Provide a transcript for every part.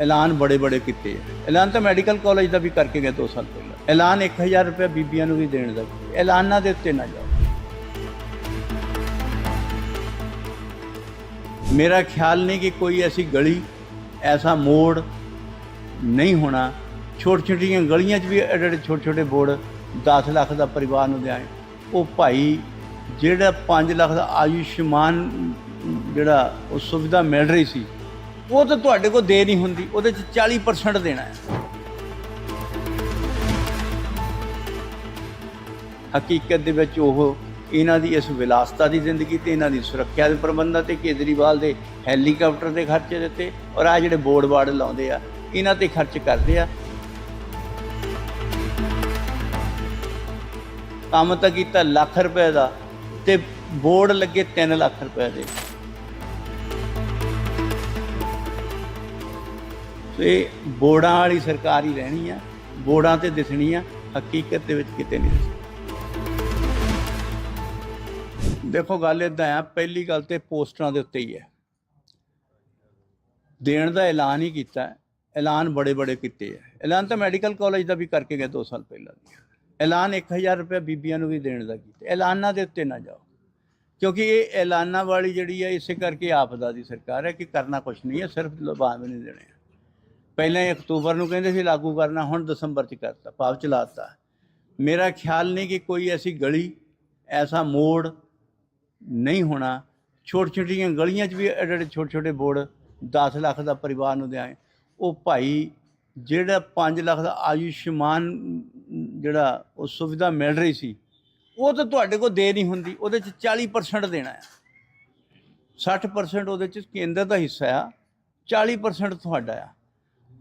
ਐਲਾਨ ਬੜੇ ਬੜੇ ਕੀਤੇ ਐਲਾਨ ਤਾਂ ਮੈਡੀਕਲ ਕਾਲਜ ਦਾ ਵੀ ਕਰਕੇ ਗਏ 2 ਸਾਲ ਪਹਿਲਾਂ। ਐਲਾਨ 1000 ਰੁਪਏ ਬੀਬੀਆਂ ਨੂੰ ਵੀ ਦੇਣ ਦਾ ਐਲਾਨਾਂ ਦੇ ਉੱਤੇ ਨਾ ਜਾਓ। ਮੇਰਾ ਖਿਆਲ ਨਹੀਂ ਕਿ ਕੋਈ ਐਸੀ ਗਲੀ, ਐਸਾ ਮੋੜ ਨਹੀਂ ਹੋਣਾ। ਛੋਟੀ ਛੋਟੀਆਂ ਗਲੀਆਂ 'ਚ ਵੀ ਐਡੇ ਐਡੇ ਛੋਟੇ ਛੋਟੇ ਬੋਰਡ 10 ਲੱਖ ਦਾ ਪਰਿਵਾਰ ਨੂੰ ਦਿਆਂ ਉਹ ਭਾਈ ਜਿਹੜਾ 5 ਲੱਖ ਦਾ ਆਯੁਸ਼ਮਾਨ ਜਿਹੜਾ ਉਹ ਸੁਵਿਧਾ ਮਿਲ ਰਹੀ ਸੀ ਉਹ ਤਾਂ ਤੁਹਾਡੇ ਕੋਲ ਦੇ ਨਹੀਂ ਹੁੰਦੀ, ਉਹਦੇ 'ਚ 40% ਦੇਣਾ ਹੈ। ਹਕੀਕਤ ਦੇ ਵਿੱਚ ਉਹ ਇਹਨਾਂ ਦੀ ਇਸ ਵਿਲਾਸਤਾ ਦੀ ਜ਼ਿੰਦਗੀ ਤੇ, ਇਹਨਾਂ ਦੀ ਸੁਰੱਖਿਆ ਦੇ ਪ੍ਰਬੰਧਾਂ ਤੇ, ਕੇਜਰੀਵਾਲ ਦੇ ਹੈਲੀਕਾਪਟਰ ਦੇ ਖਰਚੇ ਦਿੱਤੇ ਔਰ ਆ ਜਿਹੜੇ ਬੋਰਡ ਬਾਰਡ ਲਾਉਂਦੇ ਆ, ਇਹਨਾਂ ਤੇ ਖਰਚ ਕਰਦੇ ਆ। ਕੰਮ ਤਾਂ ਕੀਤਾ ਲੱਖ ਰੁਪਏ ਦਾ ਤੇ ਬੋਰਡ ਲੱਗੇ 3 ਲੱਖ ਰੁਪਏ ਦੇ। ਤੇ ਬੋਰਡਾਂ ਵਾਲੀ ਸਰਕਾਰ ਹੀ ਰਹਿਣੀ ਆ ਬੋਰਡਾਂ ਤੇ ਦਿਸਣੀ ਆ, ਹਕੀਕਤ ਦੇ ਵਿੱਚ ਕਿਤੇ ਨਹੀਂ ਦਿਸਣੀ। ਦੇਖੋ ਗੱਲ ਇਦਾਂ ਆ, ਪਹਿਲੀ ਗੱਲ ਤੇ ਪੋਸਟਰਾਂ ਦੇ ਉੱਤੇ ਹੀ ਹੈ। ਦੇਣ ਦਾ ਐਲਾਨ ਹੀ ਕੀਤਾ, ਐਲਾਨ ਬੜੇ ਬੜੇ ਕੀਤੇ ਹੈ ਐਲਾਨ ਤਾਂ ਮੈਡੀਕਲ ਕਾਲਜ ਦਾ ਵੀ ਕਰਕੇ ਗਏ 2 ਸਾਲ ਪਹਿਲਾਂ ਐਲਾਨ 1000 ਰੁਪਏ ਬੀਬੀਆਂ ਨੂੰ ਵੀ ਦੇਣ ਦਾ ਕੀਤਾ। ਐਲਾਨਾਂ ਦੇ ਉੱਤੇ ਨਾ ਜਾਓ। ਕਿਉਂਕਿ ਇਹ ਐਲਾਨਾਂ ਵਾਲੀ ਜਿਹੜੀ ਹੈ ਇਸੇ ਕਰਕੇ ਆਪਦਾ ਦੀ ਸਰਕਾਰ ਹੈ ਕਿ ਕਰਨਾ ਕੁਝ ਨਹੀਂ ਹੈ, ਸਿਰਫ ਲਬਾਨ ਨਹੀਂ ਦੇਣੇ ਆ। ਪਹਿਲਾਂ ਹੀ ਅਕਤੂਬਰ ਨੂੰ ਕਹਿੰਦੇ ਸੀ, ਲਾਗੂ ਕਰਨਾ, ਹੁਣ ਦਸੰਬਰ ਚ ਕਰਤਾ, ਭਾਵ ਚਲਾਤਾ। ਮੇਰਾ ਖਿਆਲ ਨਹੀਂ ਕਿ ਕੋਈ ਐਸੀ ਗਲੀ, ਐਸਾ ਮੋੜ ਨਹੀਂ ਹੋਣਾ। ਛੋਟੀ ਛੋਟੀਆਂ ਗਲੀਆਂ 'ਚ ਵੀ ਐਡੇ ਐਡੇ ਛੋਟੇ ਛੋਟੇ ਬੋਰਡ 10 ਲੱਖ ਦਾ ਪਰਿਵਾਰ ਨੂੰ ਦਿਆਂ ਉਹ ਭਾਈ ਜਿਹੜਾ 5 ਲੱਖ ਦਾ ਆਯੁਸ਼ਮਾਨ ਜਿਹੜਾ ਉਹ ਸੁਵਿਧਾ ਮਿਲ ਰਹੀ ਸੀ, ਉਹ ਤਾਂ ਤੁਹਾਡੇ ਕੋਲ ਦੇ ਨਹੀਂ ਹੁੰਦੀ। ਉਹਦੇ 'ਚ 40% ਦੇਣਾ ਹੈ 60% ਉਹਦੇ 'ਚ ਕੇਂਦਰ ਦਾ ਹਿੱਸਾ ਆ। 40% ਤੁਹਾਡਾ ਆ।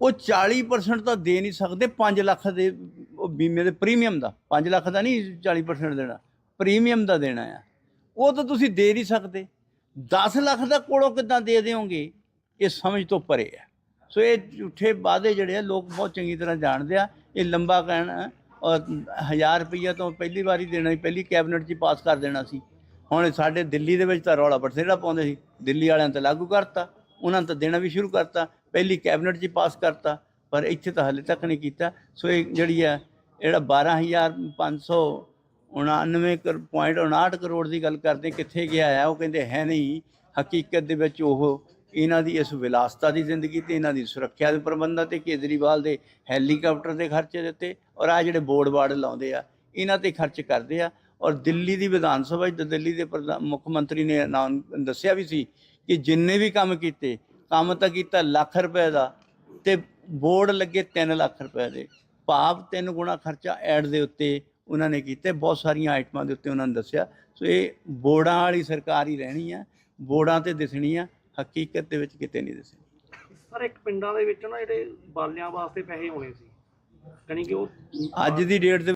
ਉਹ 40% ਤਾਂ ਦੇ ਨਹੀਂ ਸਕਦੇ 5 ਲੱਖ ਦੇ ਉਹ ਬੀਮੇ ਦੇ ਪ੍ਰੀਮੀਅਮ ਦਾ। 5 ਲੱਖ ਦਾ ਨਹੀਂ 40% ਦੇਣਾ ਪ੍ਰੀਮੀਅਮ ਦਾ ਦੇਣਾ ਆ। ਉਹ ਤਾਂ ਤੁਸੀਂ ਦੇ ਨਹੀਂ ਸਕਦੇ। 10 ਲੱਖ ਦਾ ਕੋਲੋਂ ਕਿੱਦਾਂ ਦੇ ਦਿਓਗੇ? ਇਹ ਸਮਝ ਤੋਂ ਪਰੇ ਹੈ ਸੋ ਇਹ ਝੂਠੇ ਵਾਅਦੇ ਜਿਹੜੇ ਆ, ਲੋਕ ਬਹੁਤ ਚੰਗੀ ਤਰ੍ਹਾਂ ਜਾਣਦੇ ਆ। ਇਹ ਲੰਬਾ ਕਹਿਣਾ ਔਰ 1000 ਰੁਪਈਆ ਤੋਂ ਪਹਿਲੀ ਵਾਰੀ ਦੇਣਾ ਸੀ, ਪਹਿਲੀ ਕੈਬਨਿਟ 'ਚ ਪਾਸ ਕਰ ਦੇਣਾ ਸੀ। ਹੁਣ ਸਾਡੇ ਦਿੱਲੀ ਦੇ ਵਿੱਚ ਤਾਂ ਰੌਲਾ ਬਥੇਰਾ ਪਾਉਂਦੇ ਸੀ। ਦਿੱਲੀ ਵਾਲਿਆਂ ਨੇ ਤਾਂ ਲਾਗੂ ਕਰਤਾ, ਉਹਨਾਂ ਨੇ ਤਾਂ ਦੇਣਾ ਵੀ ਸ਼ੁਰੂ ਕਰਤਾ। ਪਹਿਲੀ ਕੈਬਨਿਟ 'ਚ ਪਾਸ ਕਰਤਾ, ਪਰ ਇੱਥੇ ਤਾਂ ਹਾਲੇ ਤੱਕ ਨਹੀਂ ਕੀਤਾ। ਸੋ ਇਹ ਜਿਹੜੀ ਆ, ਜਿਹੜਾ 12599.59 ਕਰੋੜ ਦੀ ਗੱਲ ਕਰਦੇ ਕਿੱਥੇ ਗਿਆ ਆ, ਉਹ ਕਹਿੰਦੇ ਹੈ ਨਹੀਂ। ਹਕੀਕਤ ਦੇ ਵਿੱਚ ਉਹ ਇਹਨਾਂ ਦੀ ਇਸ ਵਿਲਾਸਤਾ ਦੀ ਜ਼ਿੰਦਗੀ ਤੇ, ਇਹਨਾਂ ਦੀ ਸੁਰੱਖਿਆ ਦੇ ਪ੍ਰਬੰਧਾਂ ਤੇ, ਕੇਜਰੀਵਾਲ ਦੇ ਹੈਲੀਕਾਪਟਰ ਦੇ ਖਰਚੇ ਦਿੱਤੇ, ਔਰ ਆ ਜਿਹੜੇ ਬੋਰਡ ਬਾਰਡ ਲਾਉਂਦੇ ਆ, ਇਹਨਾਂ ਤੇ ਖਰਚ ਕਰਦੇ ਆ। ਔਰ ਦਿੱਲੀ ਦੀ ਵਿਧਾਨ ਸਭਾ 'ਚ ਦਿੱਲੀ ਦੇ ਪ੍ਰਧਾਨ, ਮੁੱਖ ਮੰਤਰੀ ਨੇ ਨਾਂ ਦੱਸਿਆ ਵੀ ਸੀ ਕਿ ਜਿੰਨੇ ਵੀ ਕੰਮ ਕੀਤੇ ਕੰਮ ਤਾਂ ਕੀਤਾ ਲੱਖ ਰੁਪਏ ਦਾ ਤੇ ਬੋਰਡ ਲੱਗੇ 3 ਲੱਖ ਰੁਪਏ ਦੇ। ਭਾਵ ਤਿੰਨ ਗੁਣਾ ਖਰਚਾ ਐਡ ਦੇ ਉੱਤੇ ਉਹਨਾਂ ਨੇ ਕੀਤੇ। ਬਹੁਤ ਸਾਰੀਆਂ ਆਈਟਮਾਂ ਦੇ ਉੱਤੇ ਉਹਨਾਂ ਨੇ ਦੱਸਿਆ। ਸੋ ਇਹ ਬੋਰਡਾਂ ਵਾਲੀ ਸਰਕਾਰ ਹੀ ਰਹਿਣੀ ਆ। ਬੋਰਡਾਂ ਤੇ ਦਿਸਣੀ ਆ। ਹਕੀਕਤ ਦੇ ਵਿੱਚ ਕਿਤੇ ਨਹੀਂ ਦਿਸਣੀ। ਸਰ ਇੱਕ ਪਿੰਡਾਂ ਦੇ ਵਿੱਚ ਨਾ ਜਿਹੜੇ ਬਾਲਿਆਂ ਵਾਸਤੇ ਪੈਸੇ ਹੋਣੇ ਸੀ। ਯਾਨੀ ਕਿ ਉਹ ਅੱਜ ਦੀ ਡੇਟ ਦੇ